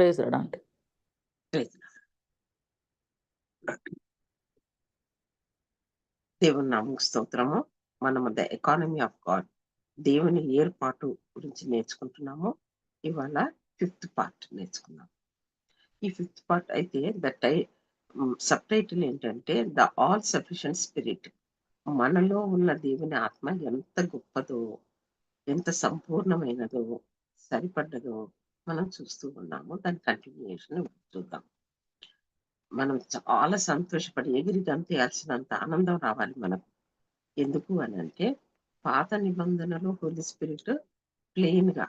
Praise అంటే దేవుని నామకు స్తోత్రము. మనము ద ఎకానమీ ఆఫ్ గాడ్ దేవుని ఏర్పాటు గురించి నేర్చుకుంటున్నాము. ఇవాళ ఫిఫ్త్ పార్ట్ నేర్చుకున్నాము ఈ ఫిఫ్త్ పార్ట్ అయితే ద టై సబ్ టైటిల్ ఏంటంటే ద ఆల్ సఫిషియంట్ స్పిరిట్ మనలో ఉన్న దేవుని ఆత్మ ఎంత గొప్పదో ఎంత సంపూర్ణమైనదో సరిపడ్డదో మనం చూస్తూ ఉన్నాము. దాని కంటిన్యూషన్ చూద్దాం. మనం చాలా సంతోషపడి ఎగిరి గంతేయాల్సినంత ఆనందం రావాలి మనకు. ఎందుకు అని అంటే పాత నిబంధనలో హోలీ స్పిరిట్ ప్లెయిన్గా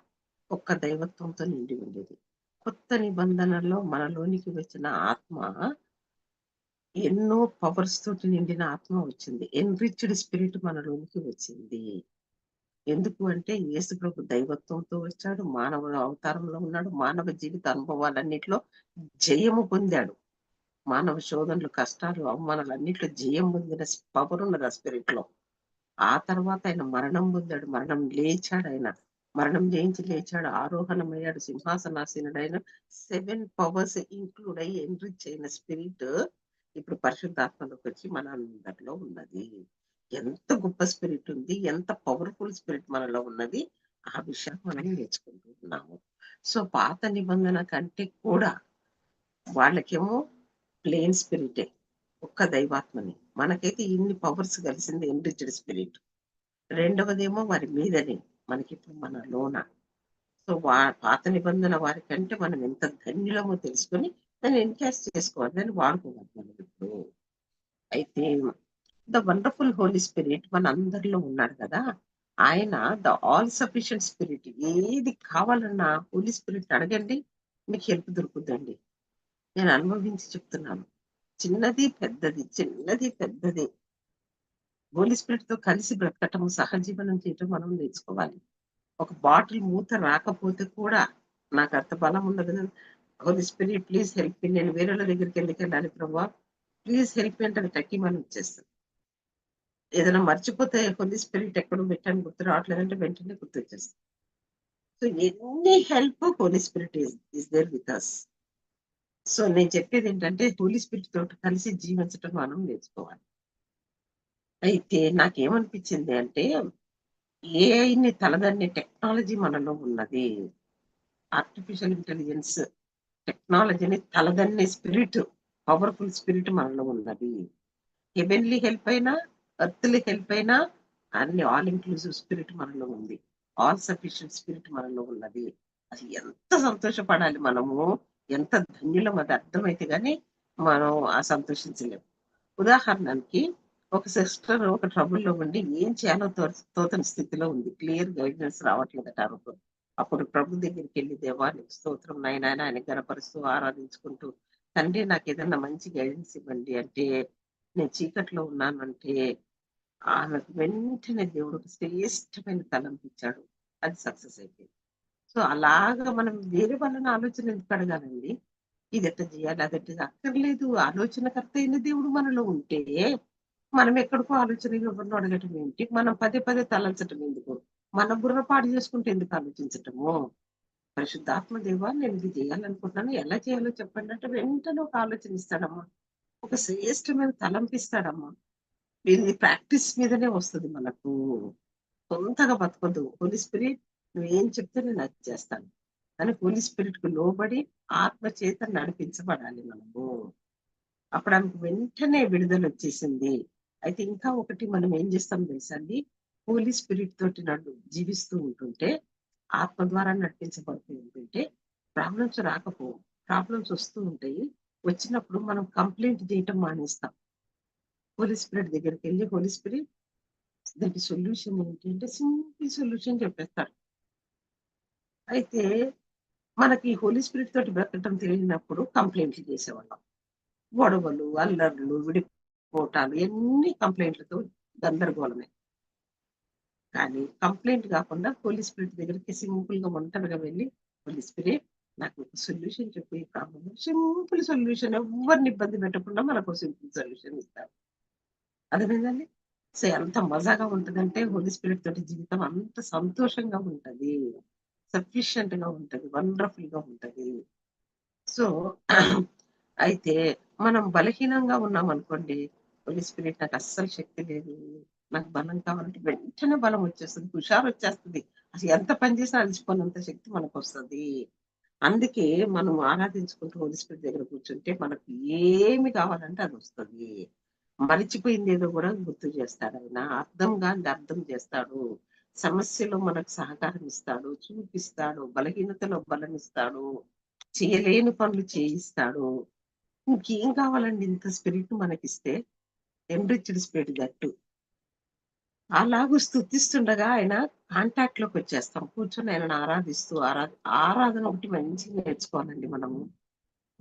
ఒక్క దైవత్వంతో నిండి ఉండేది. కొత్త నిబంధనలో మనలోనికి వచ్చిన ఆత్మ ఎన్నో పవర్స్ తోటి నిండిన ఆత్మ వచ్చింది. ఎన్రిచ్డ్ స్పిరిట్ మనలోనికి వచ్చింది. ఎందుకు అంటే యేసు ప్రభు దైవత్వంతో వచ్చాడు మానవ అవతారంలో ఉన్నాడు మానవ జీవిత అనుభవాలన్నిట్లో జయము పొందాడు. మానవ శోధనలు కష్టాలు అవమానాలు అన్నిట్లో జయం పొందిన పవర్ ఉన్నది ఆ స్పిరిట్లో ఆ తర్వాత ఆయన మరణం పొందాడు మరణం లేచాడు ఆయన. మరణం జయించి లేచాడు ఆరోహణమయ్యాడు సింహాసనాసీనుడు ఆయన సెవెన్ పవర్స్ ఇంక్లూడ్ అయ్యి ఎన్రిచ్ అయిన స్పిరిట్ ఇప్పుడు పరిశుద్ధాత్మలోకి వచ్చి మన అందరిలో ఉన్నది. ఎంత గొప్ప స్పిరిట్ ఉంది ఎంత పవర్ఫుల్ స్పిరిట్ మనలో ఉన్నది ఆ విషయాన్ని మనం నేర్చుకుంటూ ఉన్నాము సో పాత నిబంధన కంటే కూడా వాళ్ళకేమో ప్లేన్ స్పిరిటే ఒక్క దైవాత్మని. మనకైతే ఇన్ని పవర్స్ కలిసింది ఎన్రిచ్డ్ స్పిరిట్ రెండవదేమో వారి మీదనే మనకి ఇప్పుడు మన లోన. సో వా పాత నిబంధన వారి కంటే మనం ఎంత ధన్యులమో తెలుసుకొని దాన్ని ఎన్కాష్ చేసుకోవాలి దాన్ని వాడుకోవాలి మనం ఇప్పుడు. అయితే ద వండర్ఫుల్ హోలీ స్పిరిట్ మన అందరిలో ఉన్నాడు కదా. ఆయన ద ఆల్ సఫిషియంట్ స్పిరిట్ ఏది కావాలన్నా హోలీ స్పిరిట్ అడగండి మీకు హెల్ప్ దొరుకుతుందండి. నేను అనుభవించి చెప్తున్నాను. చిన్నది పెద్దది చిన్నది పెద్దది. హోలీ స్పిరిట్తో కలిసి బ్రతకటం సహజీవనం చేయటం మనం నేర్చుకోవాలి. ఒక బాటిల్ మూత రాకపోతే కూడా నాకు అంత బలం ఉండదు. హోలీ స్పిరిట్ ప్లీజ్ హెల్ప్ నేను వేరే దగ్గరికి వెళ్ళి వెళ్ళాలి ప్రభావ ప్లీజ్ హెల్ప్ అంటే టక్కి మనం ఇచ్చేస్తాం. ఏదైనా మర్చిపోతే హోలీ స్పిరిట్ ఎక్కడో పెట్టాను గుర్తు రావట్లేదంటే వెంటనే గుర్తు వచ్చేస్తాం సో ఎన్ని help holy spirit is there with us so నేను చెప్పేది ఏంటంటే హోలీ స్పిరిట్ తోటి కలిసి జీవించటం మనం నేర్చుకోవాలి. అయితే నాకేమనిపించింది అంటే ఏఐని తలదన్నే టెక్నాలజీ మనలో ఉన్నది. ఆర్టిఫిషియల్ ఇంటెలిజెన్స్ టెక్నాలజీని తలదన్నే స్పిరిట్ పవర్ఫుల్ స్పిరిట్ మనలో ఉన్నది. హెవెన్లీ హెల్ప్ అయినా ఎర్త్లీ హెల్ప్ అయినా అన్ని ఆల్ ఇంక్లూసివ్ స్పిరిట్ మనలో ఉంది. ఆల్ సఫిషియెంట్ స్పిరిట్ మనలో ఉన్నది. అది ఎంత సంతోషపడాలి మనము? ఎంత ధన్యులం అది అర్థమైతే కానీ మనం ఆ సంతోషించలేము ఉదాహరణకి ఒక సిస్టర్ ఒక ట్రబుల్లో ఉండి ఏం చేయాలో తోతని స్థితిలో ఉంది. క్లియర్ గైడెన్స్ రావట్లేదట అనుకో అప్పుడు ప్రభు దగ్గరికి వెళ్ళి దేవానికి స్తోత్రం నాయన ఆయన గనపరుస్తూ ఆరాధించుకుంటూ తండ్రి నాకు ఏదైనా మంచి గైడెన్స్ ఇవ్వండి. అంటే నేను చీకట్లో ఉన్నానంటే ఆమెకు వెంటనే దేవుడు శ్రేష్టమైన తలంపించాడు అది సక్సెస్ అయిపోయింది. సో అలాగా మనం వేరే వాళ్ళని ఆలోచన ఎందుకు అడగాలండి? ఇది ఎట్ట చేయాలి? అది ఎట్ట అక్కర్లేదు. ఆలోచనకర్త అయిన దేవుడు మనలో ఉంటే మనం ఎక్కడికో ఆలోచన ఎవరిని అడగటం ఏంటి? మనం పదే పదే తలంచటం ఎందుకు? మన బుర్ర పాడు చేసుకుంటే ఎందుకు ఆలోచించటము? పరిశుద్ధాత్మ దేవా నేను ఇది చేయాలనుకుంటున్నాను. ఎలా చేయాలో చెప్పండి అంటే వెంటనే ఒక ఆలోచన ఇస్తాడమ్మా. ఒక శ్రేష్టమైన తలంపిస్తాడమ్మా. ఇది ప్రాక్టీస్ మీదనే వస్తుంది మనకు. సొంతగా బతకొద్దు. హోలీ స్పిరిట్ నువ్వేం చెప్తే నేను అది చేస్తాను. కానీ హోలీ స్పిరిట్కు లోబడి ఆత్మ చేత నడిపించబడాలి మనము. అప్పుడు ఆమెకు వెంటనే విడుదల వచ్చేసింది. అయితే ఇంకా ఒకటి మనం ఏం చేస్తాం తెలుసండి హోలీ స్పిరిట్ తోటి నడు జీవిస్తూ ఉంటుంటే ఆత్మ ద్వారా నడిపించబడుతూ ఉంటుంటే ప్రాబ్లమ్స్ రాకపో ప్రాబ్లమ్స్ వస్తూ ఉంటాయి. వచ్చినప్పుడు మనం కంప్లైంట్ చేయటం మానేస్తాం. హోలీ స్పిరిట్ దగ్గరికి వెళ్ళి హోలీ స్పిరిట్ దానికి సొల్యూషన్ ఏంటి అంటే సింపుల్ సొల్యూషన్ చెప్పేస్తారు అయితే మనకి హోలీ స్పిరిట్ తోటి బ్రతకటం తెలియనప్పుడు కంప్లైంట్లు చేసేవాళ్ళం. గొడవలు అల్లర్లు విడిపోటాలు ఎన్ని కంప్లైంట్లతో గందరగోళమే. కానీ కంప్లైంట్ కాకుండా హోలీ స్పిరిట్ దగ్గరికి సింపుల్గా ఒంటరిగా వెళ్ళి హోలీ స్పిరిట్ నాకు ఒక సొల్యూషన్ చెప్పి ఈ ప్రాబ్లం సింపుల్ సొల్యూషన్ ఎవరిని ఇబ్బంది పెట్టకుండా మనకు సింపుల్ సొల్యూషన్ ఇస్తారు అర్థమైందండి? సో ఎంత మజాగా ఉంటదంటే హోలీ స్పిరిట్ తోటి జీవితం అంత సంతోషంగా ఉంటది. సఫిషియంట్గా ఉంటది. వండర్ఫుల్గా ఉంటది. సో అయితే మనం బలహీనంగా ఉన్నాం అనుకోండి హోలీ స్పిరిట్ నాకు అస్సలు శక్తి లేదు. నాకు బలం కావాలంటే వెంటనే బలం వచ్చేస్తుంది హుషారు వచ్చేస్తుంది. అసలు ఎంత పని చేసినా అలసిపోయినంత శక్తి మనకు వస్తుంది అందుకే మనం ఆరాధించుకుంటూ హోలీ దగ్గర కూర్చుంటే మనకు ఏమి కావాలంటే అది వస్తుంది. మరిచిపోయింది ఏదో కూడా గుర్తు చేస్తాడు ఆయన. కానీ అర్థం చేస్తాడు. సమస్యలో మనకు సహకారం ఇస్తాడు చూపిస్తాడు బలహీనతలో బలం ఇస్తాడు చేయలేని పనులు చేయిస్తాడు. ఇంకేం కావాలండి ఇంత స్పిరిట్ మనకిస్తే? ఎంబ్రిచ్డ్ స్పిరిట్ దట్టు అలాగూ స్థుతిస్తుండగా ఆయన కాంటాక్ట్లోకి వచ్చేస్తాం. కూర్చొని ఆయనను ఆరాధిస్తూ ఆరా ఆరాధన ఒకటి మంచిగా నేర్చుకోవాలండి మనము.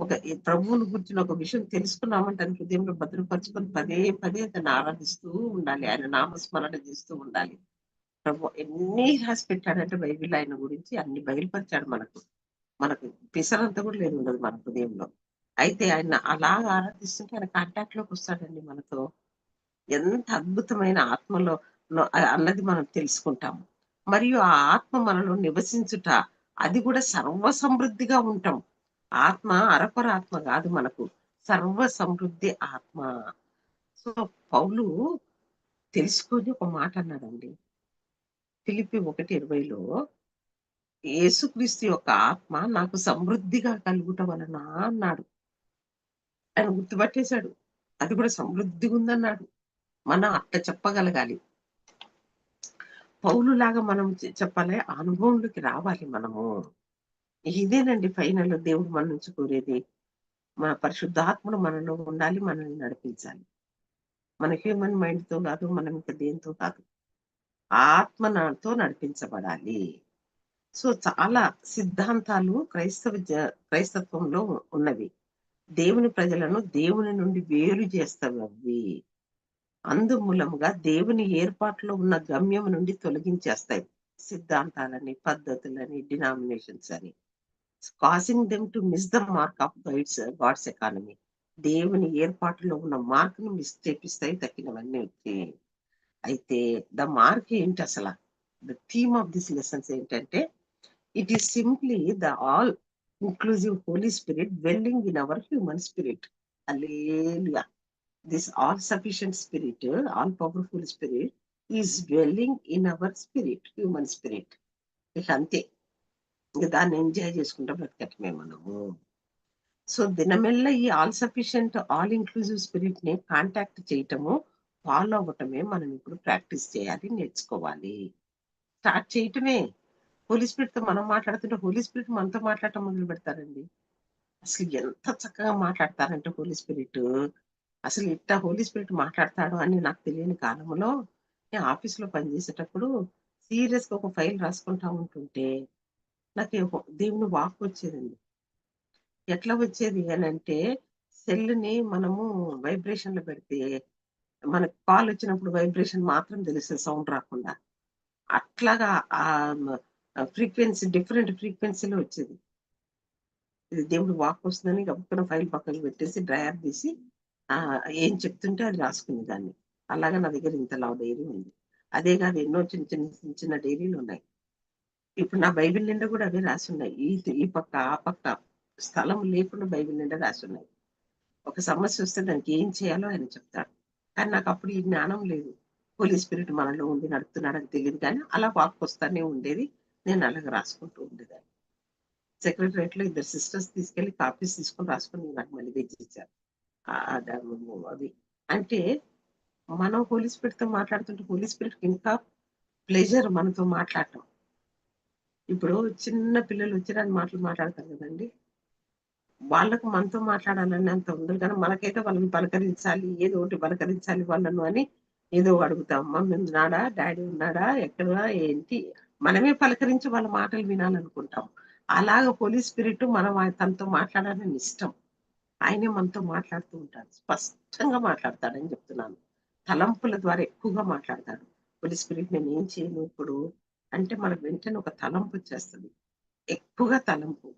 ఒక ఈ ప్రభువుని గురించిన ఒక విషయం తెలుసుకున్నామంటే దాని హృదయంలో భద్రపరచుకొని పదే పదే దాన్ని ఆరాధిస్తూ ఉండాలి. ఆయన నామస్మరణ చేస్తూ ఉండాలి. ప్రభు ఎన్ని రాసి పెట్టాడంటే బైబిల్ ఆయన గురించి అన్ని బయలుపరిచాడు మనకు. మనకు పిసరంతా కూడా లేదు ఉండదు మన హృదయంలో. అయితే ఆయన అలాగ ఆరాధిస్తుంటే ఆయన కాంటాక్ట్లోకి వస్తాడండి మనతో. ఎంత అద్భుతమైన ఆత్మలో అన్నది మనం తెలుసుకుంటాము. మరియు ఆ ఆత్మ మనలో నివసించుట అది కూడా సర్వ సమృద్ధిగా ఉంటాం. ఆత్మ అరపరాత్మ కాదు మనకు సర్వ సమృద్ధి ఆత్మ. సో పౌలు తెలుసుకొని ఒక మాట అన్నాడండి. ఫిలిపి ఒకటి ఇరవైలో యేసుక్రీస్తు యొక్క ఆత్మ నాకు సమృద్ధిగా కలుగుట వలన అన్నాడు. ఆయన గుర్తుపట్టేశాడు. అది కూడా సమృద్ధిగా ఉందన్నాడు మనం అట్ట చెప్పగలగాలి. పౌలు లాగా మనం చెప్పాలి. అనుభవంలోకి రావాలి మనము. ఇదేనండి ఫైనల్. దేవుడు మన నుంచి కోరేది. మన పరిశుద్ధాత్మను మనలో ఉండాలి మనల్ని నడిపించాలి. మన హ్యూమన్ మైండ్తో కాదు మనం ఇంకా దేంతో కాదు. ఆత్మతో నడిపించబడాలి. సో చాలా సిద్ధాంతాలు క్రైస్తవ జ- క్రైస్తత్వంలో ఉన్నవి. దేవుని ప్రజలను దేవుని నుండి వేరు చేస్తవి అవి. అందుమూలముగా దేవుని ఏర్పాటులో ఉన్న గమ్యం నుండి తొలగించేస్తాయి. సిద్ధాంతాలని పద్ధతులని డినామినేషన్స్ అని. Causing them to miss the mark of guides God's economy దేవుని ఏర్పాటులో ఉన్న మార్క్ను మిస్ చేపిస్తాయి తక్కినవన్నీ వచ్చి. అయితే ద మార్క్ ఏంటి అసలు? The theme of this lessons ఏంటంటే it is simply the all inclusive holy spirit dwelling in our human spirit hallelujah this all sufficient spirit, all all powerful spirit is dwelling in our spirit, human spirit. అంతే ఇంకా దాన్ని enjoy చేసుకుంటా బ్రతకటమే మనము. So దినమెల్ల ఈ all sufficient all inclusive స్పిరిట్ని contact చేయటము follow అవ్వటమే మనం ఇప్పుడు ప్రాక్టీస్ చేయాలి నేర్చుకోవాలి. స్టార్ట్ చేయటమే. హోలీ స్పిరిట్తో మనం మాట్లాడుతుంటే హోలీ స్పిరిట్ మనతో మాట్లాడటం మొదలు పెడతారండి అసలు ఎంత చక్కగా మాట్లాడతారంటే హోలీ స్పిరిట్ అసలు ఇట్టా హోలీ స్పిరిట్ మాట్లాడతాడు అని నాకు తెలియని కాలంలో నేను ఆఫీస్లో పనిచేసేటప్పుడు సీరియస్గా ఒక ఫైల్ రాసుకుంటా ఉంటుంటే నాకు దేవుని వాక్ వచ్చేదండి. ఎట్లా వచ్చేది అని అంటే సెల్ని మనము వైబ్రేషన్లో పెడితే మనకు కాల్ వచ్చినప్పుడు వైబ్రేషన్ మాత్రం తెలుస్తుంది సౌండ్ రాకుండా అట్లాగా ఆ ఫ్రీక్వెన్సీ డిఫరెంట్ ఫ్రీక్వెన్సీలో వచ్చేది. ఇది దేవుడు వాక్ వస్తుందని గబుక్కున ఫైల్ పక్కన పెట్టేసి డ్రయర్ తీసి ఏం చెప్తుంటే అది రాసుకునే దాన్ని. అలాగా నా దగ్గర ఇంత లావు డైరీ ఉంది. అదే కాదు ఎన్నో చిన్న చిన్న చిన్న చిన్న డైరీలు ఉన్నాయి. ఇప్పుడు నా బైబిల్ నిండా కూడా అవే రాసి ఉన్నాయి ఈ ఈ పక్క ఆ పక్క స్థలం లేకుండా బైబిల్ నిండా రాసి ఉన్నాయి ఒక సమస్య వస్తే దానికి ఏం చేయాలో ఆయన చెప్తాడు. కానీ నాకు అప్పుడు ఈ జ్ఞానం లేదు. హోలీ స్పిరిట్ మనలో ఉండి నడుపుతున్నాడని తెలియదు కానీ అలా వాక్ వస్తానే ఉండేది. నేను అలాగే రాసుకుంటూ ఉండేదాన్ని. సెక్రటరేట్లో ఇద్దరు సిస్టర్స్ తీసుకెళ్ళి కాపీస్ తీసుకొని రాసుకొని నాకు మళ్ళీ తెచ్చిచ్చారు. ఇచ్చారు ఆ దా- అది అంటే మనం హోలీ స్పిరిట్తో మాట్లాడుతుంటే హోలీ స్పిరిట్ ఇంకా ప్లెజర్ మనతో మాట్లాడటం. ఇప్పుడు చిన్న పిల్లలు వచ్చిరాని మాటలు మాట్లాడతారు కదండి. వాళ్ళకు మనతో మాట్లాడాలని అంత ఉండదు కానీ మనకైతే వాళ్ళని పలకరించాలి ఏదో ఒకటి పలకరించాలి వాళ్ళను అని ఏదో అడుగుతాం. మమ్మీ ఉన్నాడా? డాడీ ఉన్నాడా? ఎక్కడ? ఏంటి? మనమే పలకరించి వాళ్ళ మాటలు వినాలనుకుంటాం. అలాగ పోలీస్ స్పిరిట్ మనం తనతో మాట్లాడాలని ఇష్టం. ఆయనే మనతో మాట్లాడుతూ ఉంటాడు. స్పష్టంగా మాట్లాడతాడని చెప్తున్నాను. తలంపుల ద్వారా ఎక్కువగా మాట్లాడతాడు. పోలీస్ స్పిరిట్ నేను ఏం చేయను ఇప్పుడు? అంటే మనకు వెంటనే ఒక తలంపు వచ్చేస్తుంది. ఎక్కువగా తలంపు.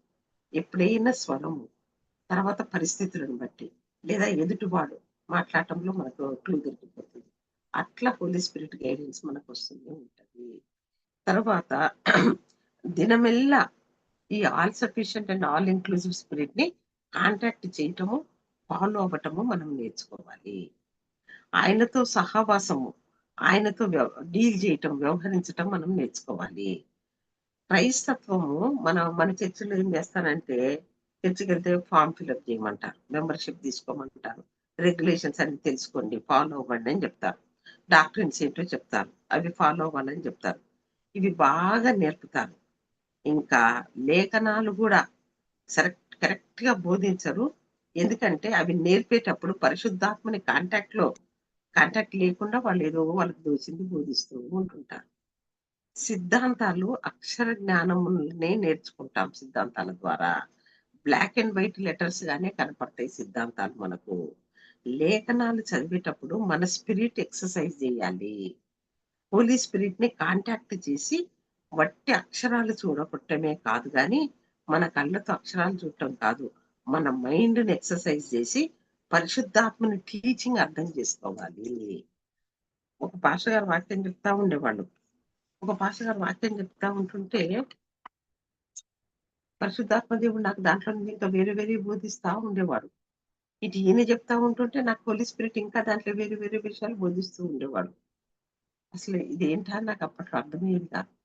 ఎప్పుడైనా స్వరము. తర్వాత పరిస్థితులను బట్టి. లేదా ఎదుటివాడు మాట్లాడటంలో మనకు క్లూ దొరికిపోతుంది. అట్లా హోలీ స్పిరిట్ గైడెన్స్ మనకు వస్తూనే ఉంటది. తర్వాత దినమెల్లా ఈ all sufficient and all inclusive స్పిరిట్ని contact చేయటము ఫాలో అవ్వటము మనం నేర్చుకోవాలి. ఆయనతో సహవాసము ఆయనతో డీల్ చేయటం వ్యవహరించటం మనం నేర్చుకోవాలి. క్రైస్తత్వము మన మన చర్చిలో ఏం చేస్తానంటే చర్చికి వెళ్తే ఫామ్ ఫిల్అప్ చేయమంటారు మెంబర్షిప్ తీసుకోమంటారు రెగ్యులేషన్స్ అన్ని తెలుసుకోండి ఫాలో అవ్వండి అని చెప్తారు. డాక్టర్స్ ఏంటో చెప్తారు అవి ఫాలో అవ్వాలని చెప్తారు. ఇవి బాగా నేర్పుతారు. ఇంకా లేఖనాలు కూడా కరెక్ట్గా బోధించరు. ఎందుకంటే అవి నేర్పేటప్పుడు పరిశుద్ధాత్మని కాంటాక్ట్లో కాంటాక్ట్ లేకుండా వాళ్ళు ఏదో వాళ్ళకి దోచింది బోధిస్తూ ఉంటుంటారు. సిద్ధాంతాలు అక్షర జ్ఞానమునే నేర్చుకుంటాం సిద్ధాంతాల ద్వారా. బ్లాక్ అండ్ వైట్ లెటర్స్ గానే కనపడతాయి సిద్ధాంతాలు మనకు. లేఖనాలు చదివేటప్పుడు మన స్పిరిట్ ఎక్సర్సైజ్ చేయాలి. హోలీ స్పిరిట్ని కాంటాక్ట్ చేసి వట్టి అక్షరాలు చూడగొట్టమే కాదు కానీ మన కళ్ళతో అక్షరాలు చూడటం కాదు. మన మైండ్ని ఎక్సర్సైజ్ చేసి పరిశుద్ధాత్మని టీచింగ్ అర్థం చేసుకోవాలి. ఒక భాష గారు వాక్యం చెప్తా ఉండేవాళ్ళు. ఒక భాష గారు వాక్యం చెప్తా ఉంటుంటే పరిశుద్ధాత్మ దేవుడు నాకు దాంట్లో నుంచి ఇంకా వేరే వేరే బోధిస్తా ఉండేవాడు. ఇటు ఈయన చెప్తా ఉంటుంటే నాకు హోలీ స్పిరిట్ ఇంకా దాంట్లో వేరే వేరే విషయాలు బోధిస్తూ ఉండేవాడు. అసలు ఇదేంటా నాకు అప్పట్లో అర్థమయ్యేది కాదు.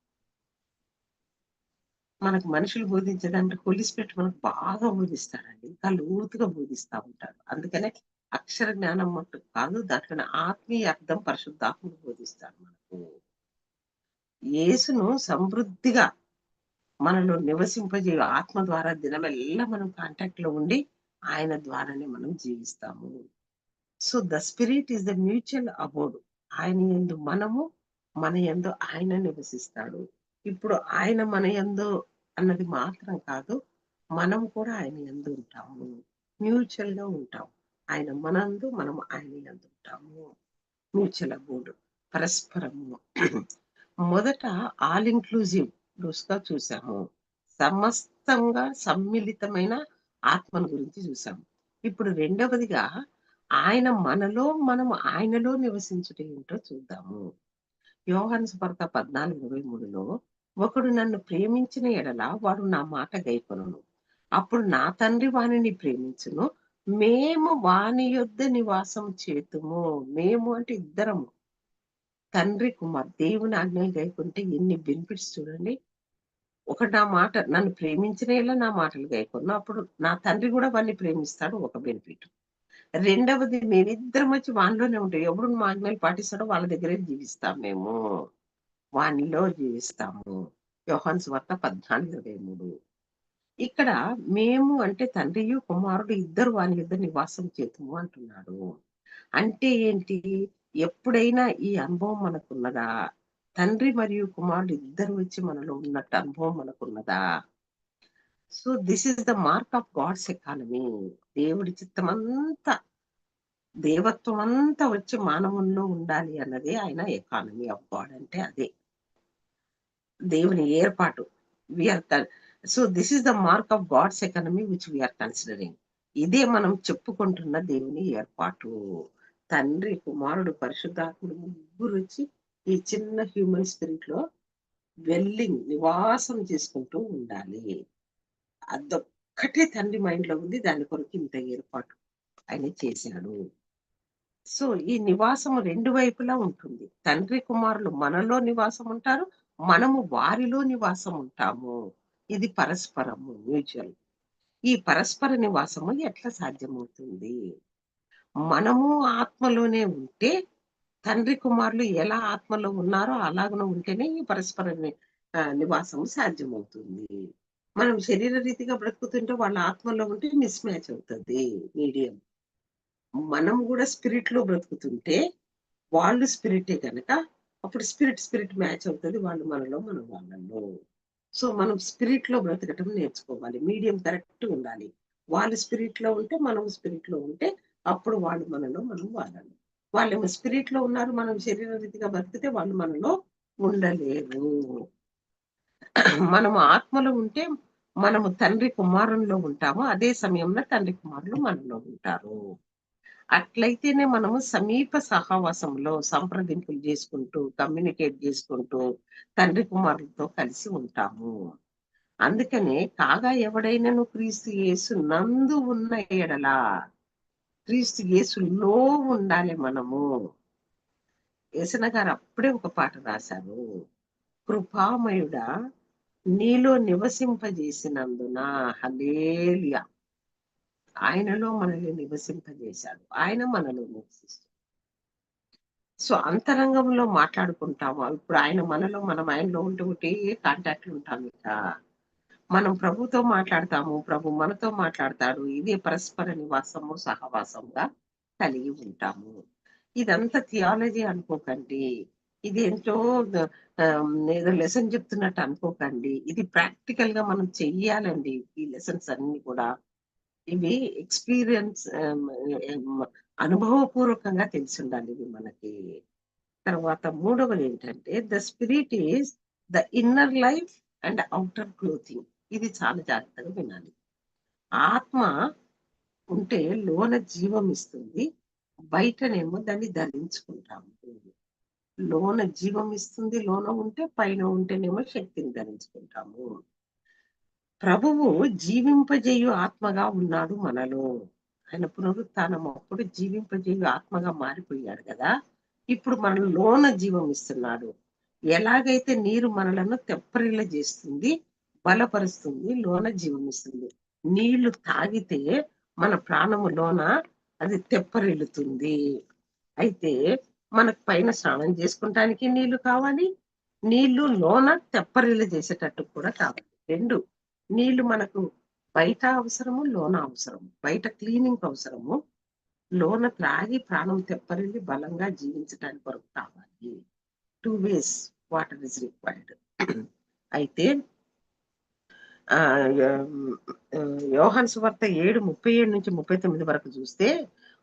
మనకు మనుషులు బోధించేదంటే కొలిసి పెట్టి మనకు బాగా బోధిస్తాడండి ఇంకా లోతుగా బోధిస్తా ఉంటాడు అందుకనే అక్షర జ్ఞానం మట్టు కాదు దాంట్లో ఆత్మీయ అర్థం పరిశుద్ధాత్మను బోధిస్తాడు మనకు. యేసును సమృద్ధిగా మనలో నివసింపజే ఆత్మ ద్వారా దినమెల్లా మనం కాంటాక్ట్లో ఉండి ఆయన ద్వారానే మనం జీవిస్తాము. So the spirit is the mutual abode. ఆయన ఎందు మనము మన ఎందు ఆయన నివసిస్తాడు. ఇప్పుడు ఆయన మన ఎందు అన్నది మాత్రం కాదు మనం కూడా ఆయన ఎందు ఉంటాము. మ్యూచువల్గా ఉంటాం ఆయన మనందు మనం ఆయన ఎందు ఉంటాము. మ్యూచువల్ అబోర్డ్ పరస్పరము. మొదట ఆల్ ఇంక్లూజివ్గా చూసాము. సమస్తంగా సమ్మిళితమైన ఆత్మను గురించి చూసాము. ఇప్పుడు రెండవదిగా ఆయన మనలో మనం ఆయనలో నివసించుట ఏంటో చూద్దాము. యోహాను స్పర్త పద్నాలుగు ఇరవై మూడులో ఒకడు నన్ను ప్రేమించిన ఎడల వాడు నా మాట గైకొను అప్పుడు నా తండ్రి వాణిని ప్రేమించును. మేము వాని యొద్ద నివాసం చేతుము. మేము అంటే ఇద్దరము. తండ్రి కుమార్ దేవుని ఆజ్ఞలు గైకుంటే ఎన్ని బెనిఫిట్స్ చూడండి. ఒకటి నా మాట నన్ను ప్రేమించిన ఇలా నా మాటలు గైకొను. అప్పుడు నా తండ్రి కూడా వాడిని ప్రేమిస్తాడు ఒక బెనిఫిట్. రెండవది మేమిద్దరం వచ్చి వానిలోనే ఉంటాయి ఎవడు మా ఆజ్ఞలు పాటిస్తాడో వాళ్ళ దగ్గరే జీవిస్తాం మేము. వానిలో జీవిస్తాము. యోహాన్స్ వార్త పద్నాలుగు ఇరవై మూడు. ఇక్కడ మేము అంటే తండ్రియు కుమారుడు ఇద్దరు వాని ఇద్దరు నివాసం చేతుము అంటున్నాడు. అంటే ఏంటి? ఎప్పుడైనా ఈ అనుభవం మనకున్నదా? తండ్రి మరియు కుమారుడు ఇద్దరు వచ్చి మనలో ఉన్నట్టు అనుభవం మనకున్నదా? So this is the mark of God's economy దేవుడి చిత్తమంతా దేవత్వం అంతా వచ్చి మానవుల్లో ఉండాలి అన్నది ఆయన ఎకానమీ ఆఫ్ గాడ్ అంటే అదే. దేవుని ఏర్పాటు we are so this is the mark of God's economy which we are considering ఇదే మనం చెప్పుకుంటున్న దేవుని ఏర్పాటు. తండ్రి కుమారుడు పరిశుద్ధాత్ముడు ముగ్గురు వచ్చి ఈ చిన్న హ్యూమన్ స్పిరిట్లో వెల్లింగ్ నివాసం చేసుకుంటూ ఉండాలి. అదొక్కటే తండ్రి మైండ్లో ఉంది దాని కొరకు ఇంత ఏర్పాటు ఆయన చేశాడు. సో ఈ నివాసం రెండు వైపులా ఉంటుంది. తండ్రి కుమారులు మనలో నివాసం ఉంటారు మనము వారిలో నివాసం ఉంటాము ఇది పరస్పరము మ్యూచువల్. ఈ పరస్పర నివాసము ఎట్లా సాధ్యమవుతుంది? మనము ఆత్మలోనే ఉంటే తండ్రి కుమారులు ఎలా ఆత్మలో ఉన్నారో అలాగనే ఉంటేనే ఈ పరస్పర నివాసం సాధ్యమవుతుంది. మనం శరీర రీతిగా బ్రతుకుతుంటే వాళ్ళ ఆత్మలో ఉంటే మిస్ మ్యాచ్ అవుతుంది. మీడియం. మనం కూడా స్పిరిట్లో బ్రతుకుతుంటే వాళ్ళు స్పిరిటే కనుక అప్పుడు స్పిరిట్ స్పిరిట్ మ్యాచ్ అవుతుంది వాళ్ళు మనలో మనం వాళ్ళలో. సో మనం స్పిరిట్లో బ్రతకటం నేర్చుకోవాలి. మీడియం కరెక్ట్ ఉండాలి. వాళ్ళు స్పిరిట్లో ఉంటే మనం స్పిరిట్లో ఉంటే అప్పుడు వాళ్ళు మనలో మనం వాళ్ళలో. వాళ్ళు స్పిరిట్లో ఉన్నారు మనం శరీర రీతిగా బతికితే వాళ్ళు మనలో ఉండలేరు. మనము ఆత్మలో ఉంటే మనము తండ్రి కుమారంలో ఉంటాము. అదే సమయంలో తండ్రి కుమారులు మనలో ఉంటారు. అట్లయితేనే మనము సమీప సహవాసంలో సంప్రదింపులు చేసుకుంటూ కమ్యూనికేట్ చేసుకుంటూ తండ్రి కుమారులతో కలిసి ఉంటాము. అందుకనే కాగా ఎవడైనను క్రీస్తు యేసు నందు ఉన్న ఎడలా క్రీస్తు యేసులో ఉండాలి మనము. యేసన గారు అప్పుడే ఒక పాట రాశారు. కృపామయుడా నీలో నివసింపజేసినందున హలేలియా ఆయనలో మనల్ని నివసింపజేశాడు. ఆయన మనలో నివసిస్తాడు. సో అంతరంగంలో మాట్లాడుకుంటాము. ఇప్పుడు ఆయన మనలో మనం ఆయనలో ఉంటూ ఉంటే కాంటాక్ట్లు ఉంటాం ఇక. మనం ప్రభుతో మాట్లాడతాము ప్రభు మనతో మాట్లాడతాడు. ఇదే పరస్పర నివాసము సహవాసంగా కలిగి ఉంటాము. ఇదంతా థియాలజీ అనుకోకండి. ఇది ఏంటో ఏదో లెసన్ చెప్తున్నట్టు అనుకోకండి. ఇది ప్రాక్టికల్గా మనం చెయ్యాలండి ఈ లెసన్స్ అన్ని కూడా. ఇవి ఎక్స్పీరియన్స్ అనుభవపూర్వకంగా తెలిసి ఉండాలి ఇది మనకి. తర్వాత మూడవది ఏంటంటే the spirit is the inner life and outer clothing. ఇది చాలా జాగ్రత్తగా వినాలి. ఆత్మ ఉంటే లోన జీవం ఇస్తుంది బయటనేమో దాన్ని ధరించుకుంటాము లోన జీవం ఇస్తుంది లోన ఉంటే పైన ఉంటేనేమో శక్తిని ధరించుకుంటాము. ప్రభువు జీవింపజేయు ఆత్మగా ఉన్నాడు మనలో. ఆయన పునరుత్నం అప్పుడు జీవింపజేయు ఆత్మగా మారిపోయాడు కదా. ఇప్పుడు మన లోన జీవం ఇస్తున్నాడు. ఎలాగైతే నీరు మనలను తెప్పరిల్ల చేస్తుంది బలపరుస్తుంది లోన జీవం ఇస్తుంది. నీళ్ళు తాగితే మన ప్రాణము లోన అది తెప్పరిల్లుతుంది. అయితే మనకు పైన స్నానం చేసుకుంటానికి నీళ్ళు కావాలి నీళ్ళు లోన తెప్పరిల్ల చేసేటట్టు కూడా కావాలి. రెండు నీళ్ళు మనకు బయట అవసరము లోన అవసరము. బయట క్లీనింగ్ అవసరము. లోన త్రాగి ప్రాణం తెప్పరిల్లి బలంగా జీవించడానికి కొరకు కావాలి. Two ways water is required అయితే ఆ యోహన్ సువార్త ఏడు ముప్పై ఏడు నుంచి ముప్పై తొమ్మిది వరకు చూస్తే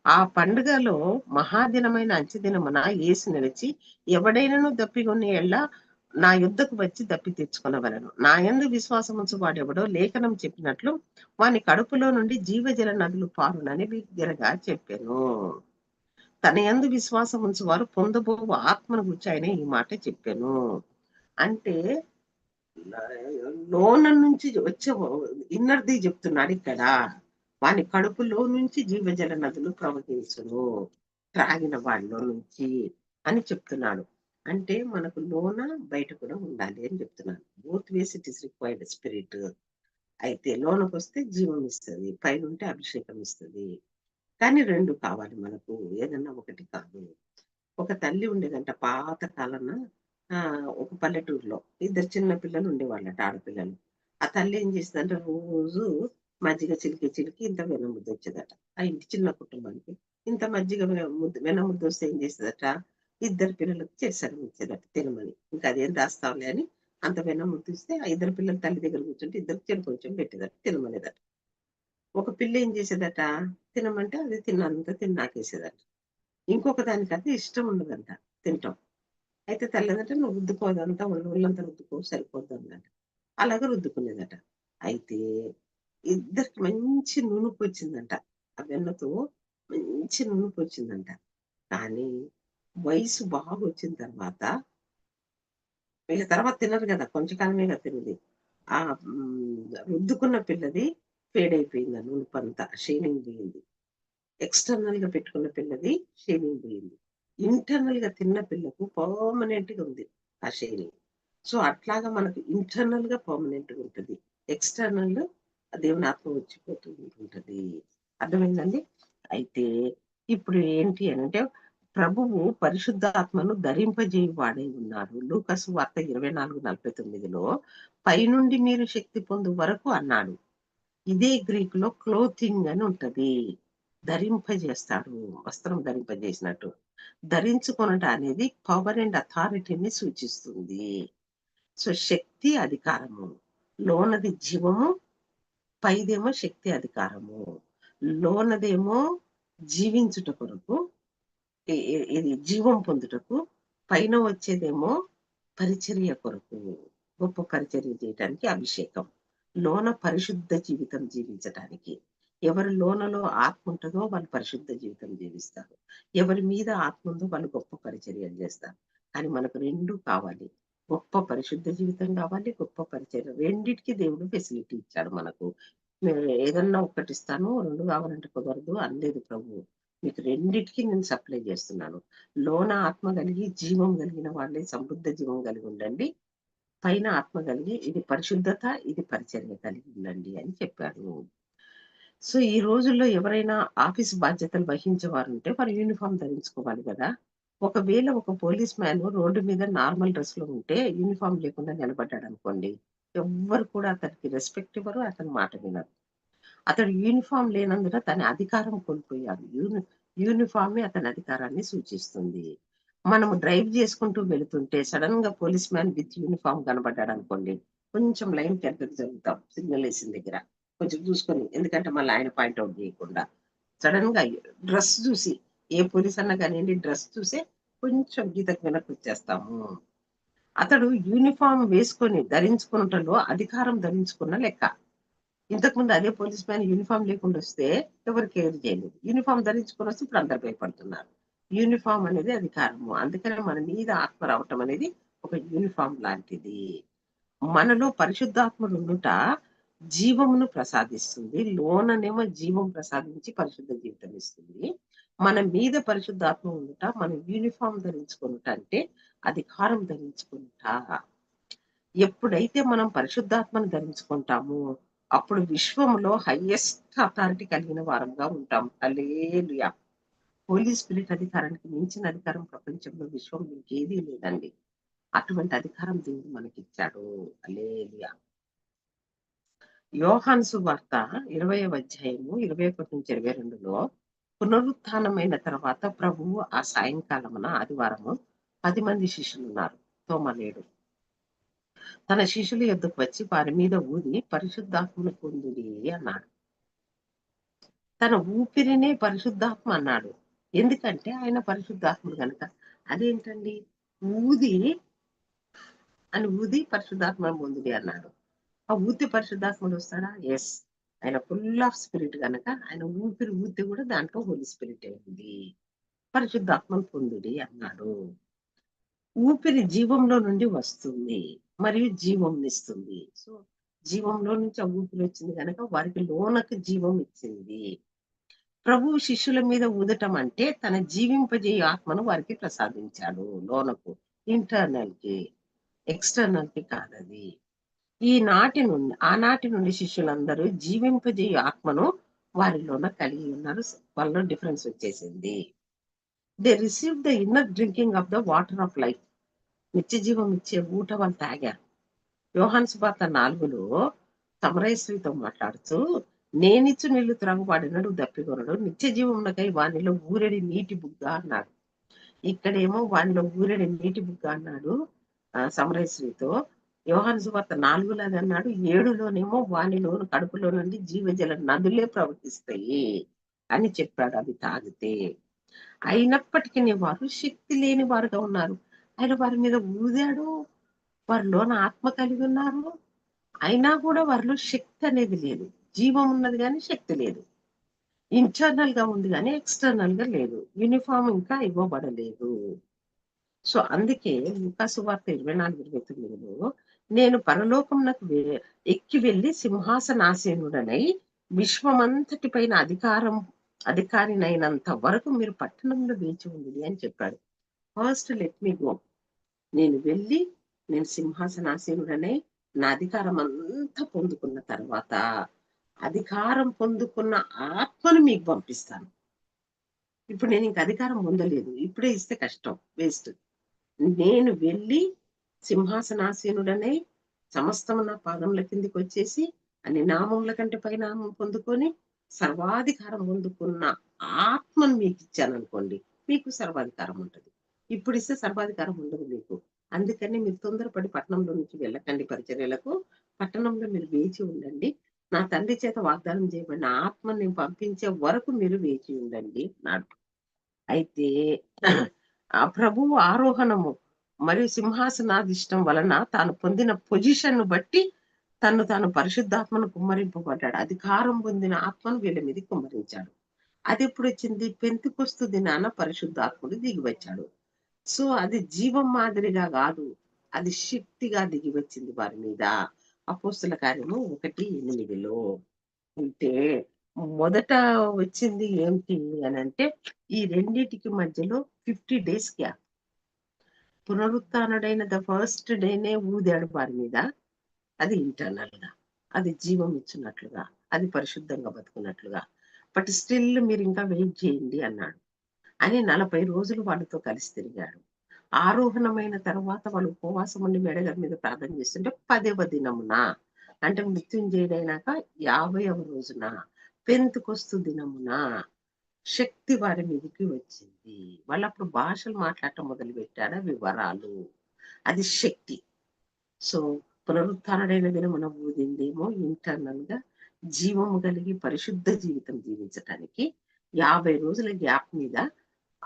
ఆ పండుగలో మహాదినమైన అంచెదినమున ఏసు నిలిచి ఎవడైనను దప్పిగొని ఎళ్ళ నా యుద్ధకు వచ్చి దప్పి తెచ్చుకునవలను నా ఎందు విశ్వాసం ఉంచు వాడెవడో లేఖనం చెప్పినట్లు వాని కడుపులో నుండి జీవజల నదులు పారునని బిగ్గరగా చెప్పాను. తన ఎందు విశ్వాసం వారు పొందబో ఆత్మను గురించి ఆయన ఈ మాట చెప్పాను. అంటే లోన నుంచి వచ్చే ఇన్నర్ది చెప్తున్నాడు ఇక్కడ. వాని కడుపులో నుంచి జీవజల నదులు ప్రవహించను. త్రాగిన వాళ్ళలో నుంచి అని చెప్తున్నాడు. అంటే మనకు లోన బయట కూడా ఉండాలి అని చెప్తున్నాను. Both ways it is required spirit. అయితే లోనకు వస్తే జీవం ఇస్తుంది పైన ఉంటే అభిషేకం ఇస్తుంది. కానీ రెండు కావాలి మనకు ఏదన్నా ఒకటి కాదు. ఒక తల్లి ఉండేదంట పాత కాలన ఒక పల్లెటూరులో. ఇద్దరు చిన్న పిల్లలు ఉండేవాళ్ళట ఆడపిల్లలు. ఆ తల్లి ఏం చేస్తుందంటే రోజు మజ్జిగ చిలికి చిలికి ఇంత వెన్న ముద్ద వచ్చేదట ఆ ఇంటి చిన్న కుటుంబానికి ఇంత మజ్జిగ ముద్ద వెన్న ముద్ద వస్తే ఏం చేస్తుందట? ఇద్దరు పిల్లలకు చేశారు ఇచ్చేదట తినమని. ఇంకా అదేం రాస్తావులే అని అంత వెన్న ముద్దిస్తే ఆ ఇద్దరు పిల్లలు తల్లి దగ్గర కూర్చుంటే ఇద్దరు చిన్న కొంచెం పెట్టేదట తినమనేదట ఒక పిల్ల ఏం చేసేదట? తినమంటే అది తిన్నంత తిన్నాకేసేదట ఇంకొక దానికైతే అది ఇష్టం ఉండదంట తింటాం అయితే తల్లిదంటే నువ్వు రుద్దుకోదంతా ఒళ్ళంతా రుద్దుకో సరిపోద్దంట అలాగే రుద్దుకునేదట. అయితే ఇద్దరికి మంచి నునుపు వచ్చిందంట. ఆ వెన్నతో మంచి నునుపు వచ్చిందంట. కానీ వయసు బాగా వచ్చిన తర్వాత వీళ్ళ తర్వాత తినరు కదా కొంచెంకాలమే కదా తినది ఆ రుద్దుకున్న పిల్లది ఫేడ్ అయిపోయింది ఆ నునుపు షేవింగ్ పోయింది. ఎక్స్టర్నల్గా పెట్టుకున్న పిల్లది షేవింగ్ పోయింది. ఇంటర్నల్గా తిన్న పిల్లకు పర్మనెంట్గా ఉంది ఆ షేవింగ్. సో అట్లాగా మనకు ఇంటర్నల్గా పర్మనెంట్గా ఉంటుంది. ఎక్స్టర్నల్ దేవుని ఆత్మ వచ్చిపోతూ ఉంటుంది అర్థమైందండి? అయితే ఇప్పుడు ఏంటి అని అంటే ప్రభువు పరిశుద్ధాత్మను ధరింపజేయి వాడై ఉన్నారు. లూకసు వార్త ఇరవై నాలుగు నలభై తొమ్మిదిలో పైనుండి మీరు శక్తి పొందు వరకు అన్నాడు. ఇదే గ్రీక్లో క్లోతింగ్ అని ఉంటది. ధరింపజేస్తాడు. వస్త్రం ధరింపజేసినట్టు. ధరించుకొనట అనేది పవర్ అండ్ అథారిటీని సూచిస్తుంది. సో శక్తి అధికారము. లోనది జీవము పైదేమో శక్తి అధికారము. లోనదేమో జీవించుట కొరకు ఇది జీవం పొందుటకు పైన వచ్చేదేమో పరిచర్య కొరకు గొప్ప పరిచర్య చేయటానికి అభిషేకం. లోన పరిశుద్ధ జీవితం జీవించటానికి. ఎవరి లోనలో ఆత్మ ఉంటుందో వాళ్ళు పరిశుద్ధ జీవితం జీవిస్తారు. ఎవరి మీద ఆత్మ ఉందో వాళ్ళు గొప్ప పరిచర్యలు చేస్తారు. కానీ మనకు రెండు కావాలి. గొప్ప పరిశుద్ధ జీవితం కావాలి గొప్ప పరిచయం రెండిటికి దేవుడు ఫెసిలిటీ ఇచ్చాడు మనకు. ఏదన్నా ఒకటి ఇస్తాను రెండు కావాలంటే కుదరదు అనలేదు ప్రభు. మీకు రెండిటికి నేను సప్లై చేస్తున్నాను. లోన ఆత్మ కలిగి జీవం కలిగిన వాళ్ళే సమృద్ధ జీవం కలిగి ఉండండి. పైన ఆత్మ కలిగి ఇది పరిశుద్ధత ఇది పరిచర్య కలిగి ఉండండి అని చెప్పాడు. సో ఈ రోజుల్లో ఎవరైనా ఆఫీస్ బాధ్యతలు వహించే వారు ఉంటే వారు యూనిఫామ్ ధరించుకోవాలి కదా. ఒకవేళ ఒక పోలీస్ మ్యాన్ రోడ్డు మీద నార్మల్ డ్రెస్లో ఉంటే యూనిఫామ్ లేకుండా నిలబడ్డాడు అనుకోండి ఎవ్వరు కూడా అతనికి రెస్పెక్ట్ ఇవ్వరు అతని మాట వినరు. అతడు యూనిఫామ్ లేనందున తన అధికారం కోల్పోయాడు. యూని యూనిఫామే అతని అధికారాన్ని సూచిస్తుంది. మనము డ్రైవ్ చేసుకుంటూ వెళుతుంటే సడన్గా పోలీస్ మ్యాన్ విత్ యూనిఫామ్ కనబడ్డాడు అనుకోండి కొంచెం లైన్ వెనకకి జరుగుతాం సిగ్నల్ వేసిన దగ్గర. కొంచెం చూసుకొని ఎందుకంటే మళ్ళీ ఆయన పాయింట్ అవుట్ చేయకుండా. సడన్గా డ్రెస్ చూసి ఏ పోలీస్ అన్నా కానివ్వండి డ్రెస్ చూసే కొంచెం గీతకు వెనక్కి వచ్చేస్తాము. అతడు యూనిఫామ్ వేసుకొని ధరించుకున్నటలో అధికారం ధరించుకున్న లెక్క. ఇంతకుముందు అదే పోలీస్ మ్యాన్ యూనిఫామ్ లేకుండా వస్తే ఎవరు కేర్ చేయలేదు. యూనిఫామ్ ధరించుకొని వస్తే ఇప్పుడు అందరు భయపడుతున్నారు. యూనిఫామ్ అనేది అధికారము. అందుకనే మన మీద ఆత్మ రావటం అనేది ఒక యూనిఫామ్ లాంటిది. మనలో పరిశుద్ధాత్మ ఉండుట జీవమును ప్రసాదిస్తుంది. లోననేమో జీవం ప్రసాదించి పరిశుద్ధ జీవితం ఇస్తుంది. మన మీద పరిశుద్ధాత్మ ఉండుట మనం యూనిఫామ్ ధరించుకునుట అంటే అధికారం ధరించుకుంటా ఎప్పుడైతే మనం పరిశుద్ధాత్మను ధరించుకుంటామో అప్పుడు విశ్వంలో హయ్యెస్ట్ అథారిటీ కలిగిన వారంగా ఉంటాం. అలేలుయా హోలీ స్పిరిట్ అధికారానికి మించిన అధికారం ప్రపంచంలో విశ్వం ఇంకేదీ లేదండి. అటువంటి అధికారం దేవుడు మనకి ఇచ్చాడు అలేలుయా యోహాన్ సువార్త ఇరవై అధ్యాయము ఇరవై ఒకటి నుంచి ఇరవై రెండులో పునరుత్నమైన తర్వాత ప్రభువు ఆ సాయంకాలమున ఆదివారము పది మంది శిష్యులు ఉన్నారు తోమలేడు. తన శిష్యుల యొద్దకు వచ్చి వారి మీద ఊది పరిశుద్ధాత్మను పొందుడి అన్నాడు. తన ఊపిరినే పరిశుద్ధాత్మ అన్నాడు. ఎందుకంటే ఆయన పరిశుద్ధాత్ముడు కనుక. అదేంటండి? ఊది అని ఊది పరిశుద్ధాత్మ పొందుడి అన్నాడు. ఆ ఊతి పరిశుద్ధాత్ముడు వస్తాడా? ఎస్ ఆయన ఫుల్ ఆఫ్ స్పిరిట్ కనుక ఆయన ఊపిరి ఊతి కూడా దాంట్లో హోలీ స్పిరిట్ అయింది పరిశుద్ధాత్మను పొందుడి అన్నాడు. ఊపిరి జీవంలో నుండి వస్తుంది మరియు జీవంనిస్తుంది సో జీవంలో నుంచి ఆ ఊపిరి వచ్చింది కనుక వారికి లోనకు జీవం ఇచ్చింది. ప్రభు శిష్యుల మీద ఊదటం అంటే తన జీవింపజేయ ఆత్మను వారికి ప్రసాదించాడు లోనకు ఇంటర్నల్కి ఎక్స్టర్నల్కి కాదది ఈనాటి నుండి ఆనాటి నుండి శిష్యులందరూ జీవింపజేయ ఆత్మను వారిలోన కలిగి ఉన్నారు. వాళ్ళలో డిఫరెన్స్ వచ్చేసింది. They receive the inner drinking of the water of life నిత్య జీవం ఇచ్చే ఊట వాళ్ళు తాగారు యోహాన్ సుబార్త నాలుగులో సమరయశ్రీతో మాట్లాడుతూ నేనిచ్చు నీళ్ళు త్రాగుపాడినడు దప్పికొనడు నిత్య జీవమునకై వానిలో ఊరెడి నీటి బుగ్గ అన్నాడు. ఇక్కడేమో వానిలో ఊరెడి నీటి బుగ్గ అన్నాడు సమరేశ్వరితో యోహాన్ సువార్త నాలుగులో అది అన్నాడు ఏడులోనేమో వానిలో కడుపులో నుండి జీవజల నదులే ప్రవహిస్తాయి అని చెప్పాడు అవి తాగితే. అయినప్పటికీ వారు శక్తి లేని వారుగా ఉన్నారు. ఆయన వారి మీద ఊదాడు వారిలోన ఆత్మ కలిగి ఉన్నారు. అయినా కూడా వారిలో శక్తి అనేది లేదు. జీవం ఉన్నది కానీ శక్తి లేదు. ఇంటర్నల్గా ఉంది కానీ ఎక్స్టర్నల్గా లేదు. యూనిఫామ్ ఇంకా ఇవ్వబడలేదు. సో అందుకే ముఖాసు వార్త ఇరవై నాలుగు ఇరవై తొమ్మిదిలో నేను పరలోకమునకు ఎక్కి వెళ్ళి సింహాసనాసీనుడనై విశ్వమంతటి పైన అధికారం అధికారినైనంత వరకు మీరు పట్టణంలో వేచి ఉంది అని చెప్పాడు. First let me go. నేను వెళ్ళి నేను సింహాసనాసీనుడనై నా అధికారం అంతా పొందుకున్న తర్వాత అధికారం పొందుకున్న ఆత్మను మీకు పంపిస్తాను. ఇప్పుడు నేను ఇంక అధికారం పొందలేదు. ఇప్పుడే ఇస్తే కష్టం. వేస్ట్. నేను వెళ్ళి సింహాసనాసీనుడనై సమస్తము నా పాదముల కిందికి వచ్చేసి అన్ని నామముల కంటే పై నామం పొందుకొని సర్వాధికారం పొందుకున్న ఆత్మను మీకు ఇచ్చాను అనుకోండి మీకు సర్వాధికారం ఉంటుంది. ఇప్పుడు ఇస్తే సర్వాధికారం ఉండదు మీకు. అందుకని మీరు తొందరపడి పట్టణంలో నుంచి వెళ్ళకండి పరిచర్యలకు. పట్టణంలో మీరు వేచి ఉండండి. నా తండ్రి చేత వాగ్దానం చేయబడిన ఆత్మని నేను పంపించే వరకు మీరు వేచి ఉండండి నాడు అయితే ఆ ప్రభువు ఆరోహణము మరియు సింహాసనాధిష్టం వలన తాను పొందిన పొజిషన్ బట్టి తను తాను పరిశుద్ధాత్మను కుమ్మరింపబడ్డాడు. అధికారం పొందిన ఆత్మను వీళ్ళ మీద కుమ్మరించాడు. అది ఎప్పుడు వచ్చింది? పెంతుకొస్తు దినాన పరిశుద్ధాత్ముడు దిగి వచ్చాడు. సో అది జీవం మాదిరిగా కాదు. అది శక్తిగా దిగి వచ్చింది వారి మీద. అపోస్తుల కార్యము ఒకటి ఎనిమిదిలో అంటే మొదట వచ్చింది ఏంటి అని అంటే ఈ రెండిటికి మధ్యలో ఫిఫ్టీ డేస్ గ్యాప్. పునరుత్డైన ద ఫస్ట్ డేనే ఊదాడు వారి మీద. అది ఇంటర్నల్గా అది జీవం ఇచ్చినట్లుగా. అది పరిశుద్ధంగా బతుకున్నట్లుగా. బట్ స్టిల్ మీరు ఇంకా వెయిట్ చేయండి అన్నాడు. అని నలభై రోజులు వాళ్ళతో కలిసి తిరిగాడు. ఆరోహణమైన తర్వాత వాళ్ళు ఉపవాసం ఉండి మేడగారి మీద ప్రార్థన చేస్తుంటే పదవ దినమున అంటే మృత్యుంజయుడైనాక యాభైవ రోజున పెంతుకొస్తు దినమున శక్తి వారి మీదకి వచ్చింది. వాళ్ళు అప్పుడు భాషలు మాట్లాడటం మొదలు పెట్టారు వివరాలు. అది శక్తి. సో పునరుత్డైన దినమున ఊదిందేమో ఇంటర్నల్గా జీవము కలిగి పరిశుద్ధ జీవితం జీవించటానికి యాభై రోజుల గ్యాప్ మీద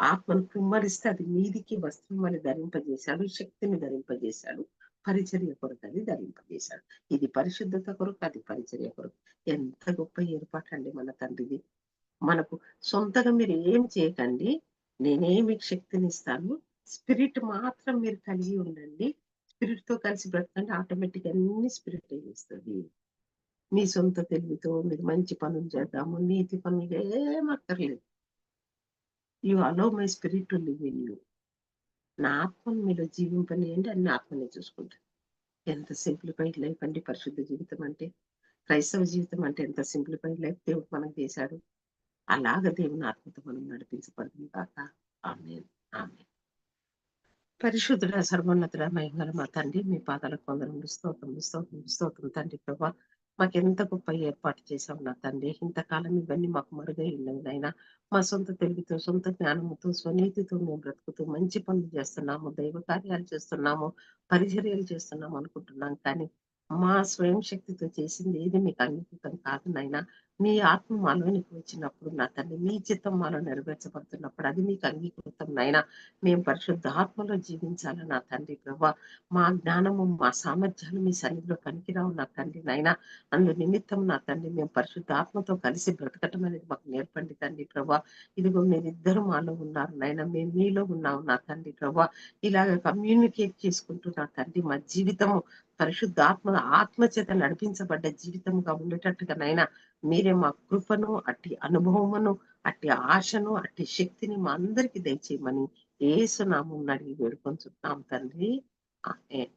ఆత్మను కుమ్మరిస్తే అది మీదికి వస్త్రం అని ధరింపజేశాడు శక్తిని ధరింపజేశాడు పరిచర్య కొరకు అది ధరింపజేశాడు. ఇది పరిశుద్ధత కొరకు అది పరిచర్య కొరకు. ఎంత గొప్ప ఏర్పాటు అండి మన తండ్రిది. మనకు సొంతగా మీరు ఏం చేయకండి నేనే మీకు శక్తిని ఇస్తాను స్పిరిట్ మాత్రం మీరు కలిగి ఉండండి. స్పిరిట్తో కలిసి బ్రతకండి ఆటోమేటిక్ అన్ని స్పిరిట్ ఇస్తుంది మీ సొంత తెలివితో మీరు మంచి పనులు చేద్దాము నీతి పనులు ఏం అక్కర్లేదు you allow my spirit to live in you నా ఆత్మను మీలో జీవింపనియండి అన్ని ఆత్మనే చూసుకుంటాను ఎంత సింప్లిఫైడ్ లైఫ్ అండి పరిశుద్ధ జీవితం అంటే? క్రైస్తవ జీవితం అంటే ఎంత సింప్లిఫైడ్ లైఫ్ దేవుడు మనకు చేశాడు? అలాగ దేవుని ఆత్మతో మనం నడిపించబడుతుంది కాక. ఆమె ఆమె పరిశుద్ధుడ సర్వోన్నతుడ మహిమల మా తండ్రి మీ పాదాలకు కొందరు స్తోత్రం స్తోత్రం స్తోత్రం తండ్రి ప్రభా. మాకు ఎంత గొప్ప ఏర్పాటు చేసావు నా తండ్రి. ఇంతకాలం ఇవన్నీ మాకు మరుగై ఉన్నది మా సొంత తెలివితో సొంత జ్ఞానముతో స్వనీతితో మేము బ్రతుకుతూ మంచి పనులు చేస్తున్నాము దైవ కార్యాలు చేస్తున్నాము పరిచర్యలు చేస్తున్నాము అనుకుంటున్నాం. కానీ మా స్వయం శక్తితో చేసింది ఏది మీకు అంగీకృతం కాదు నాయన. మీ ఆత్మ మాలోనికి వచ్చినప్పుడు నా తండ్రి మీ చిత్తం మాలో నెరవేర్చబడుతున్నప్పుడు అది మీకు అంగీకృతం నైనా మేము పరిశుద్ధ ఆత్మలో జీవించాలి నా తండ్రి ప్రభా? మా జ్ఞానము మా సామర్థ్యాలు మీ సన్నిధిలో పనికిరావు నా తండ్రి నైనా. అందు నిమిత్తం నా తండ్రి మేము పరిశుద్ధ ఆత్మతో కలిసి బ్రతకటం అనేది మాకు నేర్పండి తండ్రి ప్రభా. ఇదిగో మీరిద్దరు మాలో ఉన్నారు నైనా మేము మీలో ఉన్నాము నా తండ్రి ప్రభా. ఇలాగ కమ్యూనికేట్ చేసుకుంటూ నా తండ్రి మా జీవితము పరిశుద్ధ ఆత్మ ఆత్మ చేత నడిపించబడ్డ జీవితంగా ఉండేటట్టుగా నైనా మీరే మా కృపను అట్టి అనుభవమును అట్టి ఆశను అట్టి శక్తిని మా అందరికి దయచేయమని ఏసునామం అడిగి వేడుకొంచున్నాం తండ్రి. ఆమేన్.